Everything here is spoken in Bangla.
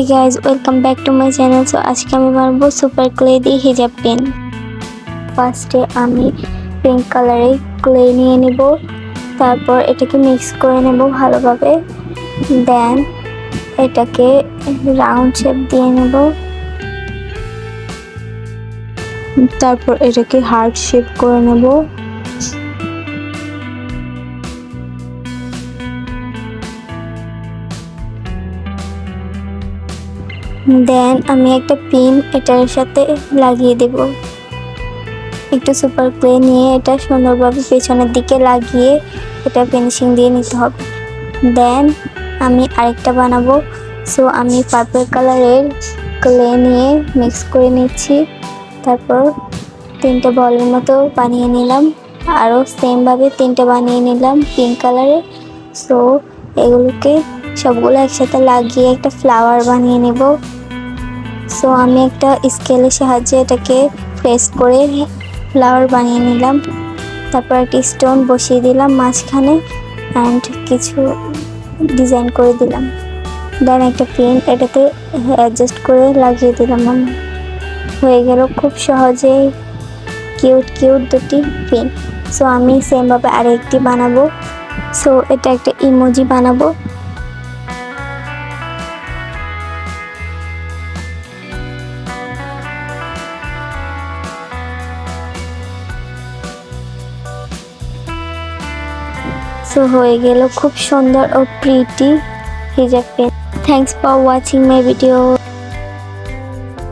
Hey guys welcome back to my channel so আজকে আমি বানাবো সুপার ক্লে দিয়ে হিজাব পেন ফার্স্টে আমি পিঙ্ক কালারে ক্লে নিয়ে নেব। তারপর এটাকে মিক্স করে নেব ভালোভাবে। দেন এটাকে রাউন্ড শেপ দিয়ে নেব। তারপর এটাকে হার্ড শেপ করে নেব। দেন আমি একটা পিন এটার সাথে লাগিয়ে দেব। একটু সুপার ক্লে নিয়ে এটা সুন্দরভাবে পেছনের দিকে লাগিয়ে এটা ফিনিশিং দিয়ে নিতে হবে। দেন আমি আরেকটা বানাবো। সো আমি পার্পল কালারের ক্লে নিয়ে মিক্স করে নিচ্ছি। তারপর তিনটে বলের মতো বানিয়ে নিলাম। আরও সেমভাবে তিনটে বানিয়ে নিলাম পিঙ্ক কালারের সো এগুলোকে সবগুলো একসাথে লাগিয়ে একটা ফ্লাওয়ার বানিয়ে নেব। সো আমি একটা স্কেলের সাহায্যে এটাকে প্রেস করে ফ্লাওয়ার বানিয়ে নিলাম। তারপর একটি স্টোন বসিয়ে দিলাম মাঝখানে অ্যান্ড কিছু ডিজাইন করে দিলাম। দেন একটা পেন এটাতে অ্যাডজাস্ট করে লাগিয়ে দিলাম আমি। হয়ে গেল খুব সহজেই কিউট কিউট দুটি পেন সো আমি সেমভাবে আরেকটি বানাবো। সো এটা একটা ইমোজি বানাবো। সো হয়ে গেল। খুব সুন্দর ও প্রিটি হিজাব pen thanks for watching my video